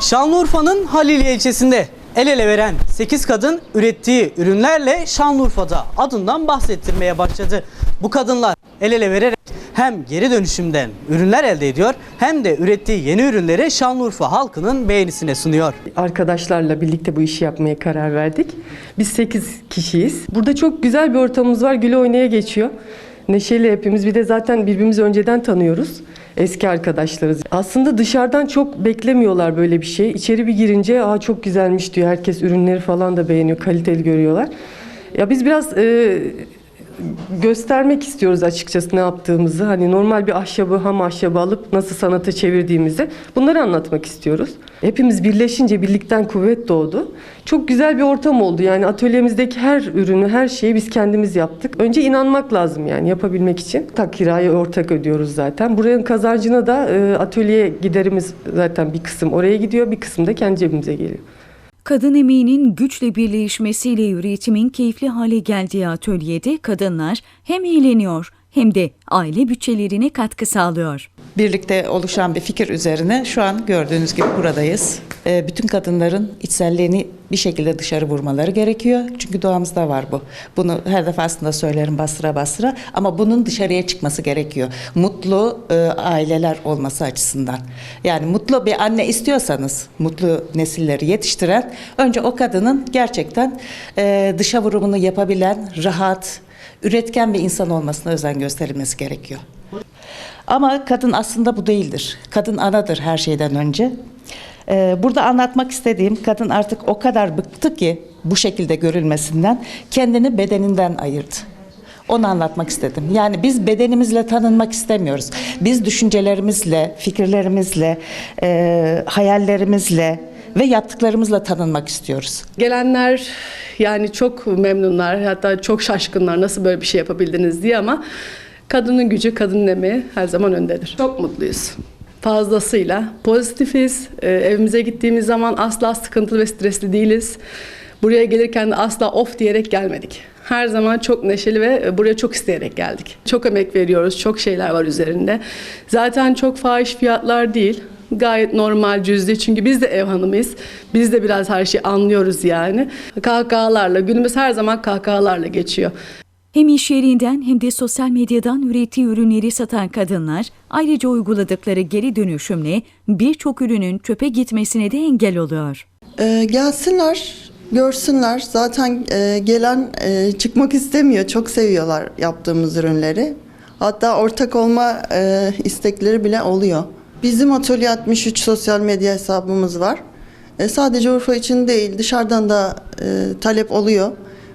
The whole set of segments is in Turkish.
Şanlıurfa'nın Haliliye ilçesinde el ele veren 8 kadın ürettiği ürünlerle Şanlıurfa'da adından bahsettirmeye başladı. Bu kadınlar el ele vererek hem geri dönüşümden ürünler elde ediyor hem de ürettiği yeni ürünleri Şanlıurfa halkının beğenisine sunuyor. Arkadaşlarla birlikte bu işi yapmaya karar verdik. Biz 8 kişiyiz. Burada çok güzel bir ortamımız var. Güle oynaya geçiyor. Neşeli hepimiz. Bir de zaten birbirimizi önceden tanıyoruz. Eski arkadaşlarız. Aslında dışarıdan çok beklemiyorlar böyle bir şey. İçeri bir girince Aa, çok güzelmiş diyor. Herkes ürünleri falan da beğeniyor. Kaliteli görüyorlar. Ya biz biraz e, göstermek istiyoruz açıkçası ne yaptığımızı. Hani normal bir ahşabı, ham ahşabı alıp nasıl sanata çevirdiğimizi bunları anlatmak istiyoruz. Hepimiz birleşince birlikten kuvvet doğdu. Çok güzel bir ortam oldu. Yani atölyemizdeki her ürünü, her şeyi biz kendimiz yaptık. Önce inanmak lazım yani yapabilmek için. Tak kirayı ortak ödüyoruz zaten. Buranın kazancına da e, atölye giderimiz zaten bir kısım oraya gidiyor, bir kısım da kendi cebimize geliyor. Kadın emeğinin güçle birleşmesiyle üretimin keyifli hale geldiği atölyede kadınlar hem eğleniyor hem de aile bütçelerine katkı sağlıyor. birlikte oluşan bir fikir üzerine şu an gördüğünüz gibi buradayız. Ee, Bütün kadınların içselliğini bir şekilde dışarı vurmaları gerekiyor. Çünkü doğamızda var bu. Bunu her defasında söylerim bastıra bastıra ama bunun dışarıya çıkması gerekiyor. Mutlu e, aileler olması açısından. Yani mutlu bir anne istiyorsanız, mutlu nesilleri yetiştiren önce o kadının gerçekten e, dışa vurumunu yapabilen, rahat, üretken bir insan olmasına özen gösterilmesi gerekiyor. Ama kadın aslında bu değildir. Kadın anadır her şeyden önce. Ee, burada anlatmak istediğim kadın artık o kadar bıktı ki bu şekilde görülmesinden kendini bedeninden ayırdı. Onu anlatmak istedim. Yani biz bedenimizle tanınmak istemiyoruz. Biz düşüncelerimizle, fikirlerimizle, e, hayallerimizle ve yaptıklarımızla tanınmak istiyoruz. Gelenler yani çok memnunlar hatta çok şaşkınlar nasıl böyle bir şey yapabildiniz diye ama kadının gücü kadının emeği her zaman öndedir. Çok mutluyuz. Fazlasıyla pozitifiz. Ee, evimize gittiğimiz zaman asla sıkıntılı ve stresli değiliz. Buraya gelirken de asla of diyerek gelmedik. Her zaman çok neşeli ve e, buraya çok isteyerek geldik. Çok emek veriyoruz, çok şeyler var üzerinde. Zaten çok fahiş fiyatlar değil. Gayet normal cüzdi çünkü biz de ev hanımıyız. Biz de biraz her şeyi anlıyoruz yani. Kahkahalarla, günümüz her zaman kahkahalarla geçiyor. Hem iş yerinden hem de sosyal medyadan ürettiği ürünleri satan kadınlar ayrıca uyguladıkları geri dönüşümle birçok ürünün çöpe gitmesine de engel oluyor. Ee, gelsinler, görsünler. Zaten e, gelen e, çıkmak istemiyor. Çok seviyorlar yaptığımız ürünleri. Hatta ortak olma e, istekleri bile oluyor. Bizim Atölye 63 sosyal medya hesabımız var. E, sadece Urfa için değil, dışarıdan da e, talep oluyor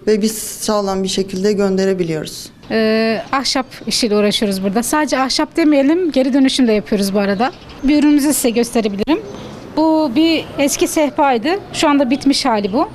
ve biz sağlam bir şekilde gönderebiliyoruz. Ee, ahşap işiyle uğraşıyoruz burada. Sadece ahşap demeyelim, geri dönüşüm de yapıyoruz bu arada. Bir ürünümüzü size gösterebilirim. Bu bir eski sehpaydı. Şu anda bitmiş hali bu.